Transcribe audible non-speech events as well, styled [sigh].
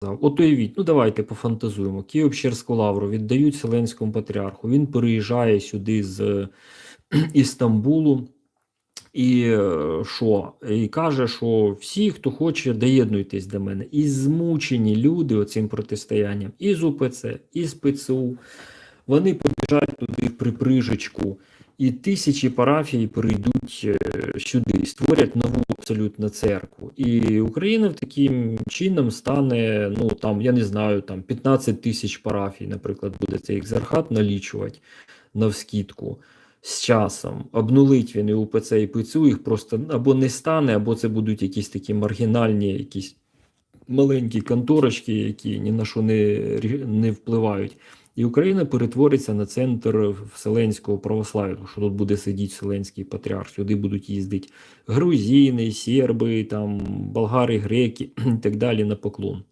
От уявіть, ну давайте пофантазуємо. Київ Черську лавру віддають Селенському патріарху. Він переїжджає сюди з [clears throat] Істамбулу. І е, що? І каже, що всі, хто хоче, доєднуйтесь до мене. І змучені люди оцим протистоянням і з УПЦ, і з ПЦУ. Вони побіжать туди в приприжечку, і тисячі парафій перейдуть е, сюди, створять нову абсолютно церкву. І Україна таким чином стане, ну там, я не знаю, там 15 тисяч парафій, наприклад, буде цей екзархат налічувати навскідку з часом обнулить він і УПЦ і ПЦУ, їх просто або не стане, або це будуть якісь такі маргінальні, якісь маленькі конторочки, які ні на що не, не впливають. І Україна перетвориться на центр вселенського православ'я, що тут буде сидіти вселенський патріарх. Сюди будуть їздити грузини, серби, там, болгари, греки [clears throat] і так далі на поклон.